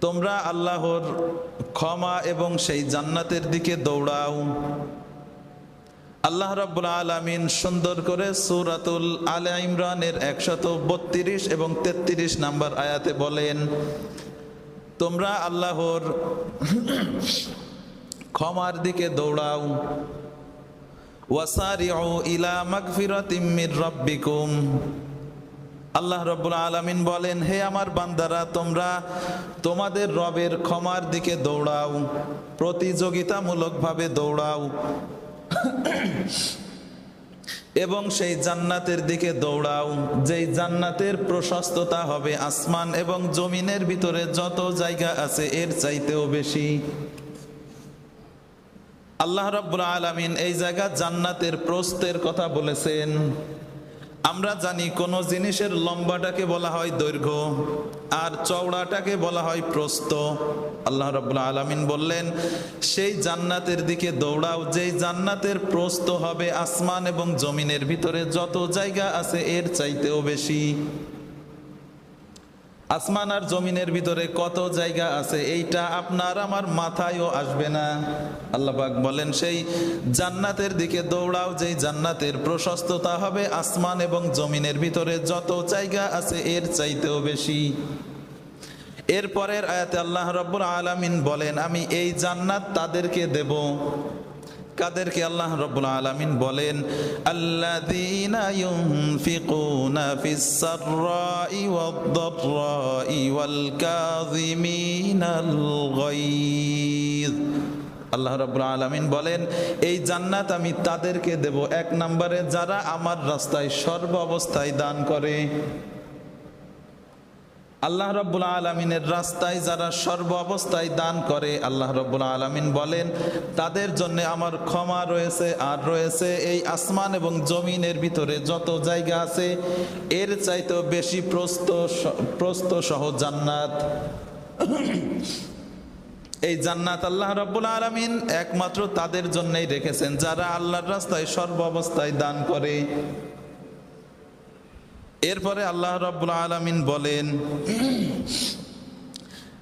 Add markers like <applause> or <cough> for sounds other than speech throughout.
তোমরা আল্লাহর ক্ষমা এবং সেই জান্নাতের দিকে দৌড়াও। আল্লাহ রাব্বুল আলামিন সুন্দর করে সূরাতুল আলে ইমরানের একশত বত্রিশ এবং তেত্রিশ নাম্বার আয়াতে বলেন, তোমরা আল্লাহর ক্ষমার দিকে দৌড়াও। ওয়াসারিউ ইলা মাগফিরাতিম রাব্বিকুম। আল্লাহ রব্বুল আলামিন বলেন, হে আমার বান্দারা, তোমরা তোমাদের রবের ক্ষমার দিকে দৌড়াও, প্রতিযোগিতামূলকভাবে দৌড়াও <clears throat> এবং সেই জান্নাতের দিকে দৌড়াও। যেই জান্নাতের প্রশস্ততা হবে আসমান এবং জমিনের ভিতরে যত জায়গা আছে, এর চাইতেও বেশি। আল্লাহ রব্বুল আলামিন এই জায়গা জান্নাতের প্রস্তের কথা বলেছেন। আমরা জানি কোন জিনিসের লম্বাটাকে বলা হয় দৈর্ঘ্য, আর চওড়াটাকে বলা হয় প্রস্ত আল্লাহ রাব্বুল আলমিন বললেন, সেই জান্নাতের দিকে দৌড়াও, যেই জান্নাতের প্রস্ত হবে আসমান এবং জমিনের ভিতরে, যত জায়গা আছে এর চাইতেও বেশি। আসমান আর জমিনের ভিতরে কত জায়গা আছে, এইটা আপনার আমার মাথায়ও আসবে না। আল্লাহ পাক বলেন, সেই জান্নাতের দিকে দৌড়াও, যেই জান্নাতের প্রশস্ততা হবে, আসমান এবং জমিনের ভিতরে যত জায়গা আছে, এর চাইতেও বেশি। এরপরের আয়াতে আল্লাহ রব্বুল আলামিন বলেন, আমি এই জান্নাত তাদেরকে দেব। কাদেরকে আল্লাহ রব্বুল আলামিন বলেন, আল্লাযীনা ইউনফিকুনা ফিস সাররাই ওয়াদ-দাররাই ওয়াল কাযিমিনাল গায়য আল্লাহ রাব্বুল আলামিন বলেন, এই জান্নাত আমি তাদেরকে দেব এক নম্বরে যারা আমার রাস্তায় সর্ব অবস্থায় দান করে। আল্লাহ রব্বুল আলমিনের রাস্তায় যারা সর্ব অবস্থায় দান করে, আল্লাহ রব্বুল আলমিন বলেন, তাদের জন্য আমার ক্ষমা রয়েছে, আর রয়েছে এই আসমান এবং জমিনের ভিতরে যত জায়গা আছে, এর চাইতেও বেশি প্রস্ত প্রস্ত সহ জান্নাত। এই জান্নাত আল্লাহ রব্বুল আলমিন একমাত্র তাদের জন্যই রেখেছেন, যারা আল্লাহর রাস্তায় সর্ব অবস্থায় দান করে। এরপরে আল্লাহ রব্বুল আলামিন বলেন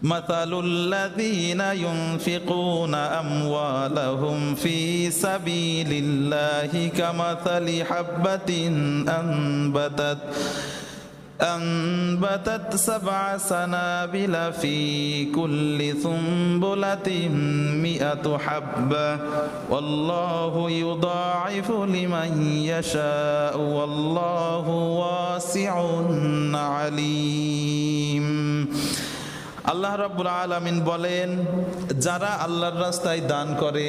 مثل الذين ينفقون أموالهم في سبيل الله كمثل حبة أنبتت أنبتت سبع سنابل في كل سنبلة مئة حبة والله يضاعف لمن يشاء والله واسع عليم আল্লাহ রাব্বুল আলামিন বলেন যারা আল্লাহর রাস্তায় দান করে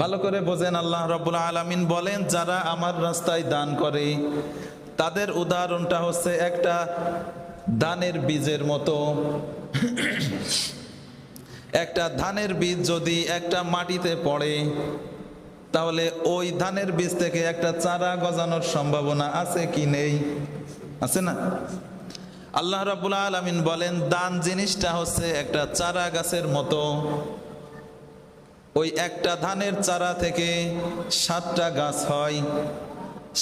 ভালো করে বোঝেন আল্লাহ রাব্বুল আলামিন বলেন যারা আমার রাস্তায় দান করে তাদের উদাহরণটা হচ্ছে একটা দানের বীজের মতো। একটা ধানের বীজ যদি একটা মাটিতে পড়ে, তাহলে ওই ধানের বীজ থেকে একটা চারা গজানোর সম্ভাবনা আছে কি নেই? আছে না? আল্লাহ রাবুল আলমিন বলেন, দান জিনিসটা হচ্ছে একটা চারা গাছের মতো। ওই একটা ধানের চারা থেকে সাতটা গাছ হয়।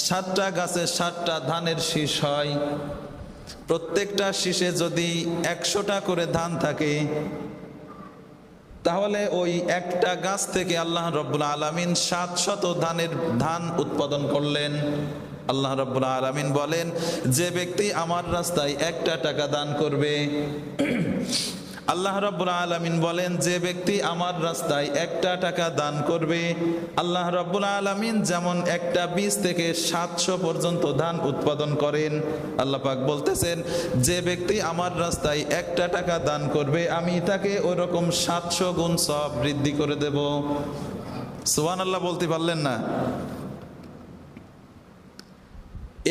সাতটা গাছে সাতটা ধানের শীষ হয়। প্রত্যেকটা শীষে যদি একশোটা করে ধান থাকে, তাহলে ওই একটা গাছ থেকে আল্লাহ রব্বুল আলমিন সাতশত ধানের ধান উৎপাদন করলেন। আল্লাহ রব্বুল আলমিন বলেন, যে ব্যক্তি আমার রাস্তায় একটা টাকা দান করবে আল্লাহ রব্বুল আলমিন বলেন, যে ব্যক্তি আমার রাস্তায় একটা টাকা দান করবে, আল্লাহ রব্বুল আলমিন যেমন একটা বীজ থেকে সাতশো পর্যন্ত ধান উৎপাদন করেন। আল্লাহ পাক বলতেছেন, যে ব্যক্তি আমার রাস্তায় একটা টাকা দান করবে, আমি তাকে ওই রকম সাতশো গুণ সব বৃদ্ধি করে দেব। সুহান আল্লাহ বলতে পারলেন না।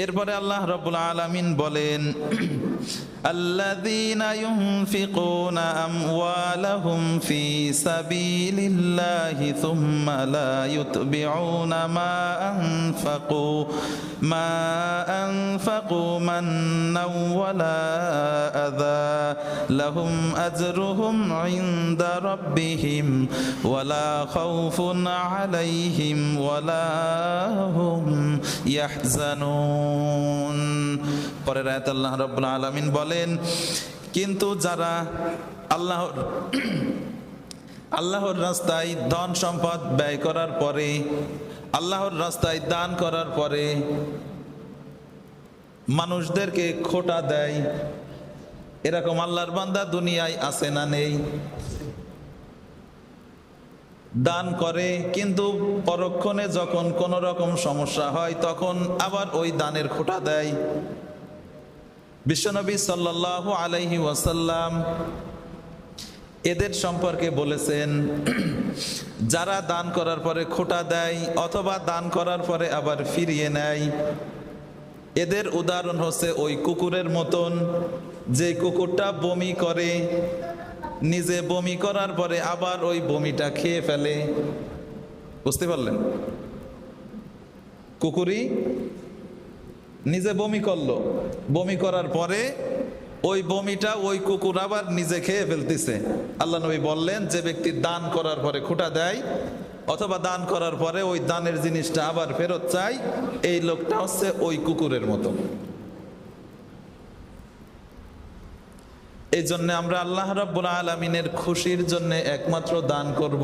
এরপরে আল্লাহ রব্বুল আলামিন বলেন الذين ينفقون أموالهم في سبيل الله ثم لا يتبعون ما أنفقوا ما أنفقوا منا ولا أذى لهم أجرهم عند ربهم ولا خوف عليهم ولا هم يحزنون পরের আয়াত আল্লাহ রাব্বুল আলামিন বলেন, কিন্তু যারা আল্লাহর <clears throat> আল্লাহর রাস্তায় ধন সম্পদ ব্যয় করার পরে, আল্লাহর রাস্তায় দান করার পরে মানুষদেরকে খোটা দেয়, এরকম আল্লাহর বান্দা দুনিয়ায় আছে না নেই। দান করে, কিন্তু পরক্ষণে যখন কোন রকম সমস্যা হয়, তখন আবার ওই দানের খোটা দেয়। বিশ্বনবী সাল্লাল্লাহু আলাইহি ওয়াসাল্লাম এদের সম্পর্কে বলেছেন, যারা দান করার পরে খোটা দেয় অথবা দান করার পরে আবার ফিরিয়ে নেয়, এদের উদাহরণ হচ্ছে ওই কুকুরের মতন যে কুকুরটা বমি করে, নিজে বমি করার পরে আবার ওই বমিটা খেয়ে ফেলে। বুঝতে পারলেন? কুকুরই নিজে বমি করল। বমি করার পরে ওই বমিটা ওই কুকুর আবার নিজে খেয়ে ফেলতেছে। আল্লাহ নবী বললেন, যে ব্যক্তি দান করার পরে খুঁটা দেয়, অথবা দান করার পরে ওই দানের জিনিসটা আবার ফেরত চাই এই লোকটা হচ্ছে ওই কুকুরের মতো। এই জন্য আমরা আল্লাহ রাব্বুল আলমিনের খুশির জন্য একমাত্র দান করব।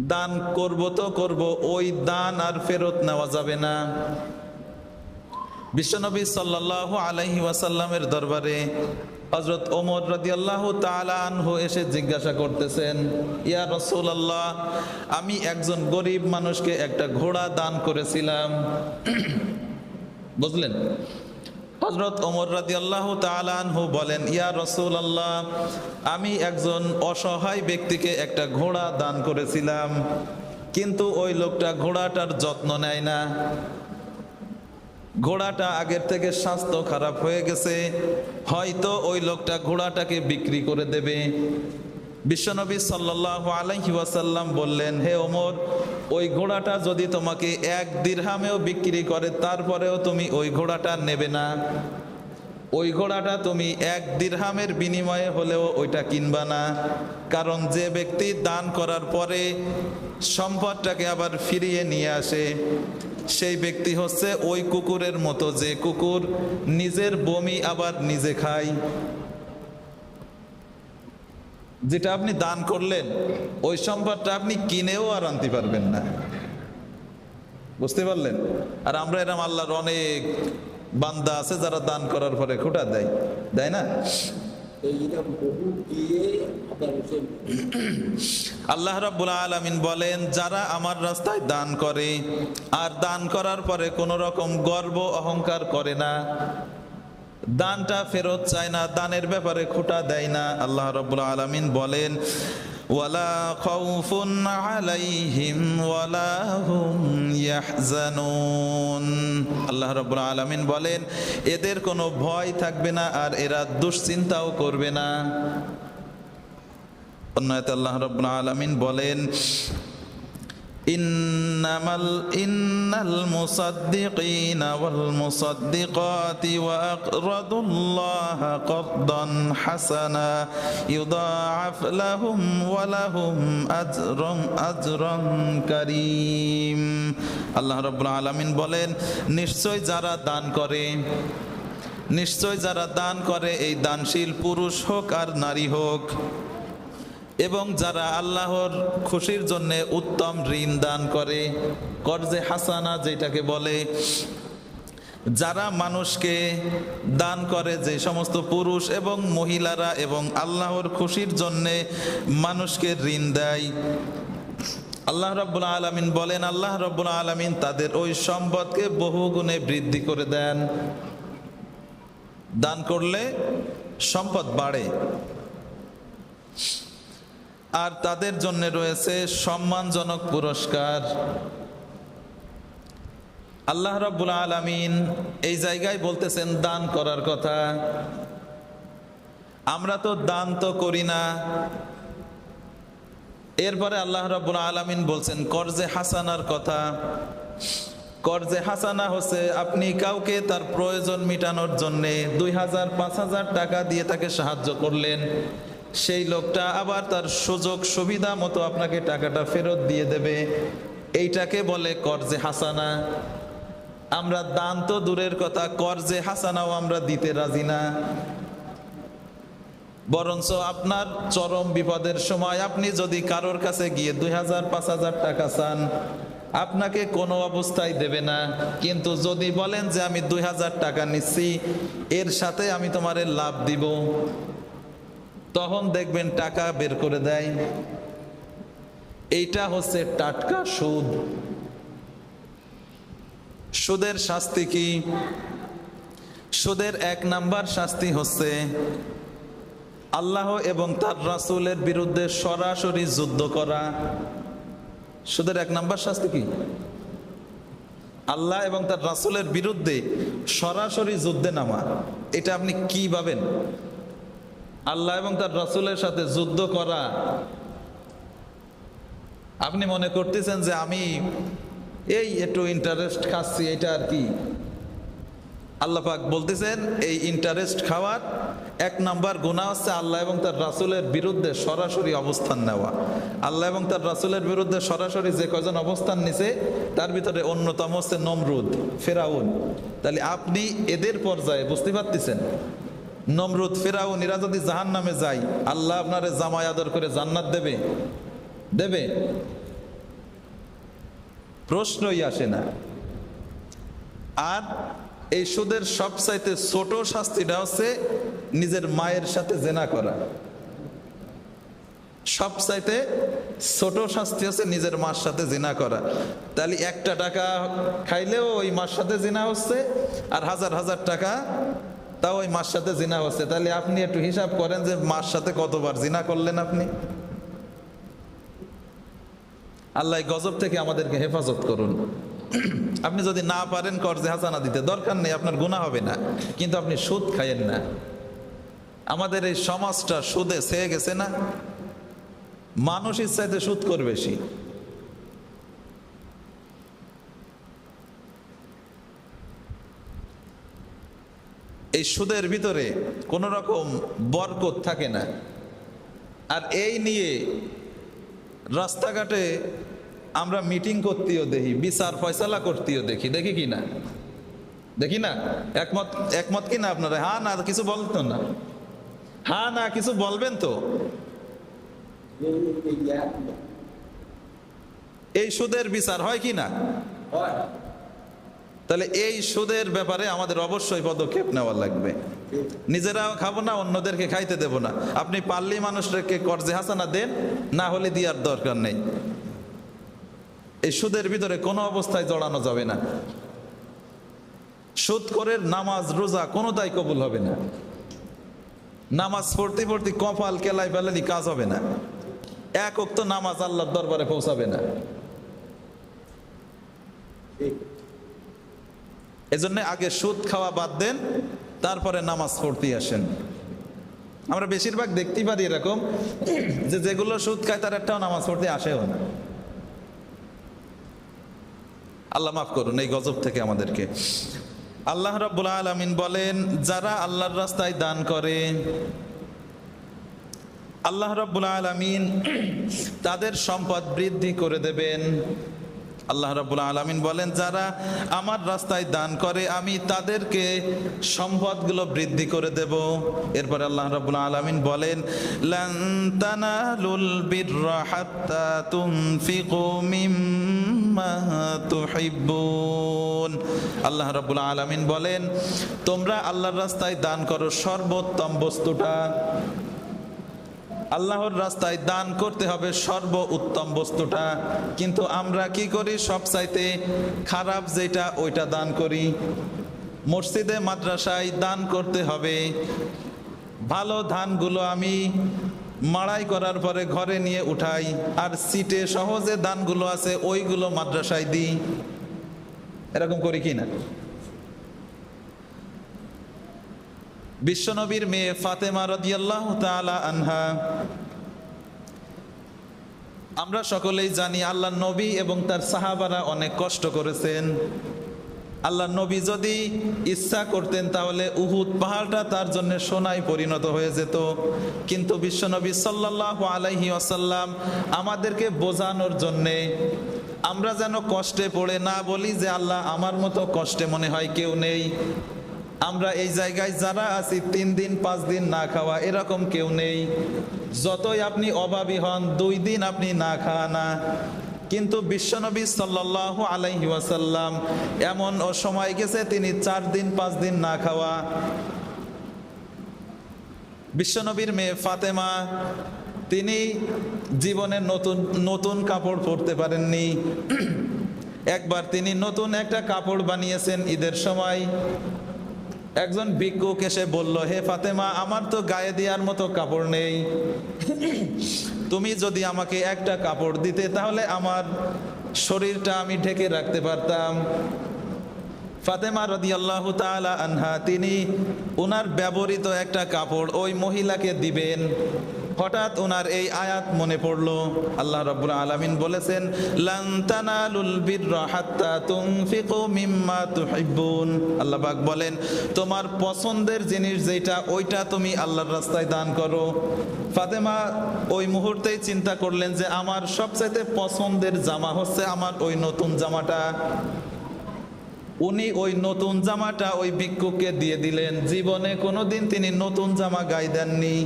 দান করব তো করব, ওই দান আর ফেরত নেওয়া যাবে না। বিশ্বনবী সাল্লাল্লাহু আলাইহি ওয়াসাল্লামের দরবারে হজরত ওমর রাদিয়াল্লাহু তাআলা আনহু এসে জিজ্ঞাসা করতেছেন, ইয়া আল্লাহ আমি একজন গরিব মানুষকে একটা ঘোড়া দান করেছিলাম। <clears throat> বুঝলেন? হজরত ওমর বলেন, ইয়া রাসূলুল্লাহ, আমি একজন অসহায় ব্যক্তিকে একটা ঘোড়া দান করেছিলাম, কিন্তু ওই লোকটা ঘোড়াটার যত্ন নেয় না। ঘোড়াটা আগের থেকে স্বাস্থ্য খারাপ হয়ে গেছে, হয়তো ওই লোকটা ঘোড়াটাকে বিক্রি করে দেবে। বিশ্বনবী সাল্লাল্লাহু আলাইহি ওয়াসাল্লাম বললেন, হে ওমর ওই ঘোড়াটা যদি তোমাকে এক দিরহামেও বিক্রি করে, তারপরেও তুমি ওই ঘোড়াটা নেবে না। ওই ঘোড়াটা তুমি এক দিরহামের বিনিময়ে হলেও ওইটা কিনবা না। কারণ যে ব্যক্তি দান করার পরে সম্পদটাকে আবার ফিরিয়ে নিয়ে আসে, সেই ব্যক্তি হচ্ছে ওই কুকুরের মতো যে কুকুর নিজের বমি আবার নিজে খায়। যেটা আপনি দান করলেন, ওই সম্পদটা আপনি কিনেও আর আনতে পারবেন না। বুঝতে পারলেন? আর আমরা এরম আল্লাহর অনেক বান্দা আছে যারা দান করার পরে খুঁটা দেয় দেয় না? আল্লাহ রাব্বুল আলামিন বলেন, যারা আমার রাস্তায় দান করে, আর দান করার পরে কোন রকম গর্ব অহংকার করে না। দানটা ফেরত চায় না, দানের ব্যাপারে খুঁটা দেয় না। আল্লাহ রাব্বুল আলামিন বলেন, ওয়ালা খাউফুন আলাইহিম ওয়ালা হুম ইয়াহজানুন। আল্লাহ রাব্বুল আলামিন বলেন, এদের কোনো ভয় থাকবে না আর এরা দুশ্চিন্তাও করবে না। অন্যতে আল্লাহ রাব্বুল আলামিন বলেন মুসাদ্দিকিনা ওয়াল মুসাদ্দিকাতি ওয়া আকরাদুল্লাহ করদান হাসানা ইউদাআফ লাহুম ওয়া লাহুম আজরুম আজরান কারীম আল্লাহ রাব্বুল আলামিন বলেন, নিশ্চয় যারা দান করে, নিশ্চয় যারা দান করে, এই দানশীল পুরুষ হোক আর নারী হোক এবং যারা আল্লাহর খুশির জন্য উত্তম ঋণ দান করে, কর্জে হাসানা যেটাকে বলে, যারা মানুষকে দান করে যে সমস্ত পুরুষ এবং মহিলারা এবং আল্লাহর খুশির জন্যে মানুষকে ঋণ দেয়, আল্লাহ রব্বুল আলমিন বলেন, আল্লাহ রব্বুল আলমিন তাদের ওই সম্পদকে বহু গুণে বৃদ্ধি করে দেন। দান করলে সম্পদ বাড়ে। আর তাদের জন্য রয়েছে সম্মানজনক পুরস্কার। আল্লাহ রব্বুল আলামিন এই জায়গায় বলতেছেন, দান করার কথা। আমরা তো দান তো করি না। এরপরে আল্লাহ রব্বুল আলামিন বলছেন কর্জে হাসানার কথা। কর্জে হাসানা হচ্ছে, আপনি কাউকে তার প্রয়োজন মেটানোর জন্যে দুই হাজার, পাঁচ হাজার টাকা দিয়ে তাকে সাহায্য করলেন। সেই লোকটা আবার তার সুযোগ সুবিধা মতো আপনাকে টাকাটা ফেরত দিয়ে দেবে। এইটাকে বলে কর্জে হাসানা। আমরা দান তো দূরের কথা, কর্জে হাসানাও আমরা দিতে রাজি না। বরঞ্চ আপনার চরম বিপদের সময় আপনি যদি কারোর কাছে গিয়ে দুই হাজার, পাঁচ হাজার টাকা চান, আপনাকে কোনো অবস্থায় দেবে না। কিন্তু যদি বলেন যে আমি দুই হাজার টাকা নিচ্ছি, এর সাথে আমি তোমারে লাভ দিব। তখন দেখবেন টাকা বের করে দেয়। এইটা হচ্ছে টাটকা সুদ। সুদের শাস্তি কি? সুদের এক নাম্বার শাস্তি হচ্ছে আল্লাহ এবং তার রাসূলের বিরুদ্ধে সরাসরি যুদ্ধ করা। সুদের এক নাম্বার শাস্তি কি? আল্লাহ এবং তার রাসূলের বিরুদ্ধে সরাসরি যুদ্ধে নামা। এটা আপনি কি ভাবেন? আল্লাহ এবং তার রাসূলের সাথে যুদ্ধ করা। আপনি মনে করতেছেন যে আমি এই একটু ইন্টারেস্ট খাচ্ছি, এটা আর কি? আল্লাহ পাক বলতেছেন, এই ইন্টারেস্ট খাওয়ার এক নাম্বার গুণা হচ্ছে আল্লাহ এবং তার রাসুলের বিরুদ্ধে সরাসরি অবস্থান নেওয়া। আল্লাহ এবং তার রাসূলের বিরুদ্ধে সরাসরি যে কজন অবস্থান নিছে, তার ভিতরে অন্যতম হচ্ছে নমরুদ, ফেরাউন। তাহলে আপনি এদের পর্যায়ে বুঝতে পারতেছেন নমরুদ ফেরাউন, এরা যদি জাহান নামে যাই আল্লাহ আপনারে জামাই আদর করে জান্নাত দেবে। দেবে? প্রশ্নই আসে না। আর এই সুদের সবচাইতে ছোট শাস্তিটা হচ্ছে নিজের মায়ের সাথে জেনা করা। সবচাইতে ছোট শাস্তি হচ্ছে নিজের মার সাথে জিনা করা। তাহলে একটা টাকা খাইলেও ওই মার সাথে জিনা হচ্ছে, আর হাজার হাজার টাকা তাও ওই মার সাথে জিনা হচ্ছে। তাহলে আপনি একটু হিসাব করেন যে মার সাথে কতবার জিনা করলেন আপনি? আল্লাহ গজব থেকে আমাদেরকে হেফাজত করুন। আপনি যদি না পারেন কর্জে হাসানা দিতে, দরকার নেই, আপনার গুণা হবে না। কিন্তু আপনি সুদ খাইয়েন না। আমাদের এই সমাজটা সুদে সেয়ে গেছে না? মানুষ ইচ্ছাইতে সুদ করে বেশি। এই সুদের ভিতরে কোন রকম বরকত থাকে না। আর এই নিয়ে রাস্তাঘাটে আমরা মিটিং করতেও দেখি, বিচার ফয়সালা করতেও দেখি। দেখি কি না? দেখি না? একমত একমত কি না আপনারা? হ্যাঁ না, কিছু বলতো না। হ্যাঁ না, কিছু বলবেন তো। এই সুদের বিচার হয় কি না? হয়। তাহলে এই সুদের ব্যাপারে আমাদের অবশ্যই পদক্ষেপ নেওয়া লাগবে। নিজেরাও খাব না, অন্যদেরকে খাইতে দেব না। আপনি পারলি মানুষকে কর্জে হাসানা দেন, না হলে দিয়ার দরকার নেই। এই সুদের ভিতরে কোনো অবস্থায় জড়ানো যাবে না। সুদ করে নামাজ, রোজা কোনোটাই কবুল হবে না। নামাজ পড়তে পড়তে কপাল কেলাই ফেলালি কাজ হবে না। এক উক্ত নামাজ আল্লাহর দরবারে পৌঁছাবে না। ঠিক এজন্য আগে সুদ খাওয়া বাদ দেন, তারপরে নামাজ পড়তে আসেন। আমরা বেশিরভাগ দেখতেই পারি এরকম যে যেগুলো সুদ খায়, তার একটাও নামাজ পড়তে আসেও না। আল্লাহ মাফ করুন, এই গজব থেকে আমাদেরকে। আল্লাহ রাব্বুল আলামিন বলেন, যারা আল্লাহর রাস্তায় দান করে, আল্লাহ রাব্বুল আলামিন তাদের সম্পদ বৃদ্ধি করে দেবেন। আল্লাহ রাব্বুল আলামিন বলেন, যারা আমার রাস্তায় দান করে, আমি তাদেরকে সম্পদগুলো বৃদ্ধি করে দেব। এরপর আল্লাহ রাব্বুল আলামিন বলেন আল্লাহ রাব্বুল আলামিন বলেন, তোমরা আল্লাহর রাস্তায় দান করো সর্বোত্তম বস্তুটা আল্লাহর রাস্তায় দান করতে হবে সর্ব উত্তম বস্তুটা। কিন্তু আমরা কি করি? সব চাইতে খারাপ যেটা, ওইটা দান করি। মসজিদে, মাদ্রাসায় দান করতে হবে। ভালো ধানগুলো আমি মাড়াই করার পরে ঘরে নিয়ে উঠাই, আর সিটে সহজে দানগুলো আছে, ওইগুলো মাদ্রাসায় দিই। এরকম করি কি না? বিশ্বনবীর মেয়ে ফাতেমা রাদিয়াল্লাহু তাআলা আনহা। আমরা সকলেই জানি আল্লাহ নবী এবং তার সাহাবারা অনেক কষ্ট করেছেন। আল্লাহ নবী যদি ইচ্ছা করতেন তাহলে উহুদ পাহাড়টা তার জন্য সোনায় পরিণত হয়ে যেত। কিন্তু বিশ্বনবী সাল্লাল্লাহু আলাইহি আসাল্লাম আমাদেরকে বোঝানোর জন্যে আমরা যেন কষ্টে পড়ে না বলি যে আল্লাহ আমার মতো কষ্টে মনে হয় কেউ নেই। আমরা এই জায়গায় যারা আছি, তিন দিন, পাঁচ দিন না খাওয়া, এরকম কেউ নেই। যতই আপনি অভাবী হন, দুই দিন আপনি না খাওয়া না। কিন্তু বিশ্বনবী সাল্লাল্লাহু আলাইহি ওয়াসাল্লাম এমন ও সময় গেছে, তিনি চার দিন, পাঁচ দিন না খাওয়া। বিশ্বনবীর মেয়ে ফাতেমা, তিনি জীবনে নতুন নতুন কাপড় পরতে পারেননি। একবার তিনি নতুন একটা কাপড় বানিয়েছেন ঈদের সময়। একজন ভিক্ষুক এসে বলল, হে ফাতেমা, আমার তো গায়ে দেওয়ার মতো কাপড় নেই। তুমি যদি আমাকে একটা কাপড় দিতে, তাহলে আমার শরীরটা আমি ঢেকে রাখতে পারতাম। ফাতেমা রদি আল্লাহ আনহা, তিনি ওনার ব্যবহৃত একটা কাপড় ওই মহিলাকে দিবেন। হঠাৎ ওনার এই আয়াত মনে পড়ল। আল্লাহ রাব্বুল আলামিন বলেছেন, লান তানালুল বিররা হাত্তা তুনফিকু মিম্মা তুহিব্বুন। আল্লাহ পাক বলেন, তোমার পছন্দের জিনিস যেটা ওইটা তুমি আল্লাহর রাস্তায় দান করো। ফাতেমা ওই মুহূর্তেই চিন্তা করলেন যে, আমার সবচাইতে পছন্দের জামা হচ্ছে আমার ওই নতুন জামাটা। উনি ওই নতুন জামাটা ওই ভিক্ষুককে দিয়ে দিলেন। জীবনে কোনোদিন তিনি নতুন জামা গায়ে দেননি।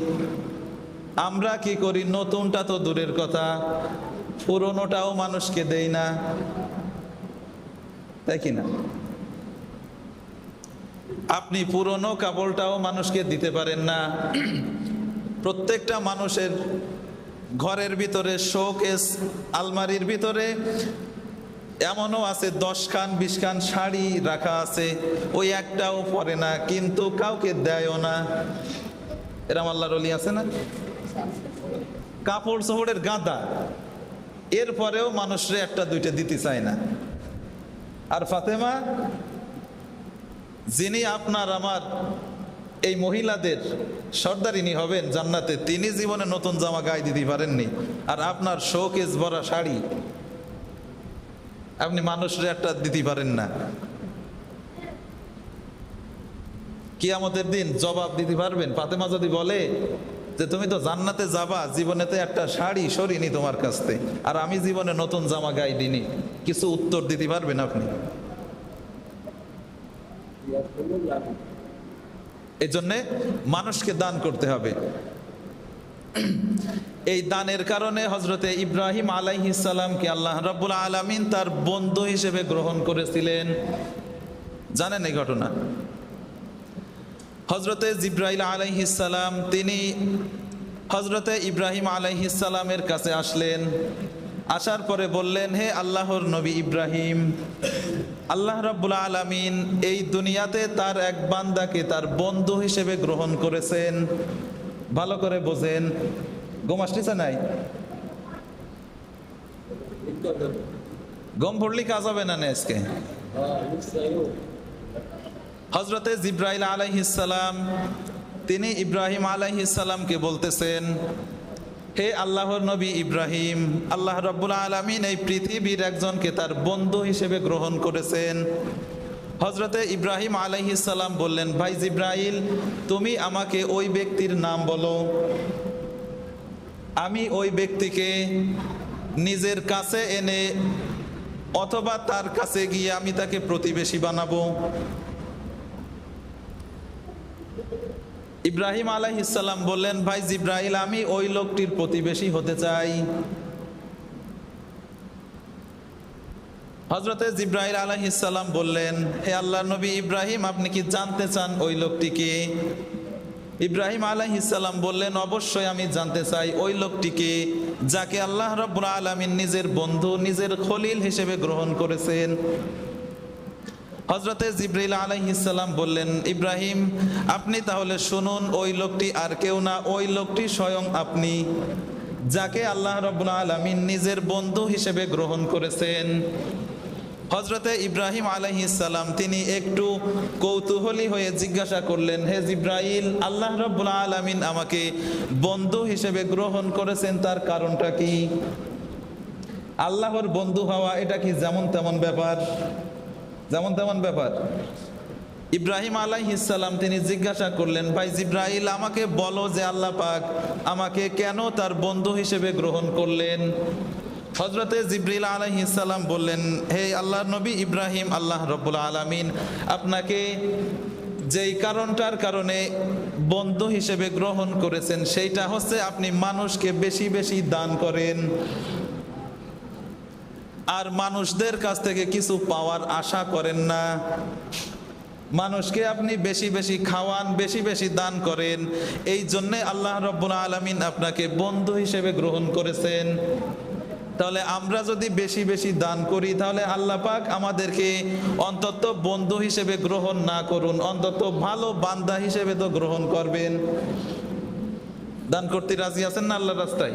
আমরা কি করি? নতুনটা তো দূরের কথা। পুরনোটাও মানুষকে দেই না। তাই কি না? আপনি পুরনো কাপড়টাও মানুষকে দিতে পারেন না। প্রত্যেকটা মানুষের ঘরের ভিতরে শোকেস, আলমারির ভিতরে এমনও আছে দশ খান বিশ খান শাড়ি রাখা আছে। ওই একটাও পরে না, কিন্তু কাউকে দেয়ও না। এরম আল্লাহর আছে না? কাপড় চোপড়ের গাদা। এরপরেও মানুষরে একটা, দুইটা দিতে চায় না। আর ফাতেমা, যিনি আপনার আমার এই মহিলাদের সর্দারিনী হবেন জান্নাতে, তিনি জীবনে নতুন জামা গায়ে দিতে পারেননি। আর আপনার শোকেস ভরা শাড়ি আপনি মানুষরে একটা দিতে পারেন না। কিয়ামতের দিন জবাব দিতে পারবেন? ফাতেমা যদি বলে যে তুমি তো জান্নাতে যাবা, জীবনেতে একটা শাড়ি সরিনি তোমার কাছ থেকে। আর আমি জীবনে নতুন জামা গাই দিনি কিছু উত্তর দিতে পারবেন আপনি? এই জন্যে মানুষকে দান করতে হবে। এই দানের কারণে হজরতে ইব্রাহিম আলাইহিসালামকে আল্লাহ রাব্বুল আলামিন তার বন্ধু হিসেবে গ্রহণ করেছিলেন। জানেন এই ঘটনা? হজরতে জিব্রাইল আলাইহিসালাম তিনি হজরতে ইব্রাহিম আলাইহিসালামের কাছে আসলেন। আসার পরে বললেন, হে আল্লাহর নবী ইব্রাহিম, আল্লাহ রাব্বুল আলামিন এই দুনিয়াতে তার এক বান্দাকে তার বন্ধু হিসেবে গ্রহণ করেছেন। ভালো করে বোঝেন। গোমাসটিছে নাই? গম ভরলি কাজ হবে না আজকে? হজরতে জিব্রাইল আলাইহিসালাম তিনি ইব্রাহিম আলাইহিসালামকে বলতেছেন, হে আল্লাহর নবী ইব্রাহিম, আল্লাহ রব্বুল আলমিন এই পৃথিবীর একজনকে তার বন্ধু হিসেবে গ্রহণ করেছেন। হজরতে ইব্রাহিম আলাইহিসাল্লাম বললেন, ভাই জিব্রাইল, তুমি আমাকে ওই ব্যক্তির নাম বলো। আমি ওই ব্যক্তিকে নিজের কাছে এনে অথবা তার কাছে গিয়ে আমি তাকে প্রতিবেশী বানাবো। ইব্রাহিম আলাইহিসাল্লাম বললেন, ভাই জিব্রাইল, আমি ওই লোকটির প্রতিবেশী হতে চাই। হজরতে জিব্রাহিল আলাইহিসাল্লাম বললেন, হে আল্লাহ নবী ইব্রাহিম, আপনি কি জানতে চান ওই লোকটিকে? ইব্রাহিম আলাইহিসাল্লাম বললেন, অবশ্যই আমি জানতে চাই ওই লোকটিকে, যাকে আল্লাহ রব্বুল আলমিন নিজের বন্ধু, নিজের খলিল হিসেবে গ্রহণ করেছেন। হজরতে জিব্রাইল আলাইহিসাল্লাম বললেন, ইব্রাহিম, আপনি তাহলে শুনুন, ওই লোকটি আর কেউ না, ওই লোকটি স্বয়ং আপনি, যাকে আল্লাহ রব্বুল আলমিন নিজের বন্ধু হিসেবে গ্রহণ করেছেন। হজরতে ইব্রাহিম আলাইহিসাল্লাম তিনি একটু কৌতূহলী হয়ে জিজ্ঞাসা করলেন, হে জিব্রাইল, আল্লাহ রব্বুল আলামিন আমাকে বন্ধু হিসেবে গ্রহণ করেছেন, তার কারণটা কি? আল্লাহর বন্ধু হওয়া, এটা কি যেমন তেমন ব্যাপার? যেমন তেমন ব্যাপার। ইব্রাহিম আলাইহিসাল্লাম তিনি জিজ্ঞাসা করলেন, ভাই জিব্রাইল, আমাকে বলো যে আল্লাহ পাক আমাকে কেন তার বন্ধু হিসেবে গ্রহণ করলেন? হজরতে জিব্রিল আলাইহিসাল্লাম বললেন, হে আল্লাহ নবী ইব্রাহিম, আল্লাহ রব্বুল আলামিন, আপনাকে যেই কারণটার কারণে বন্ধু হিসেবে গ্রহণ করেছেন, সেইটা হচ্ছে আপনি মানুষকে বেশি বেশি দান করেন। আর মানুষদের কাছ থেকে কিছু পাওয়ার আশা করেন না। মানুষকে আপনি বেশি বেশি খাওয়ান, বেশি বেশি দান করেন। এই জন্যে আল্লাহ রব্বুল আলমিন আপনাকে বন্ধু হিসেবে গ্রহণ করেছেন। তাহলে আমরা যদি বেশি বেশি দান করি, তাহলে আল্লাহ পাক আমাদেরকে অন্তত বন্ধু হিসেবে গ্রহণ না করুন। অন্তত ভালো বান্দা হিসেবে তো গ্রহণ করবেন। দান করতে রাজি আছেন না আল্লাহর রাস্তায়?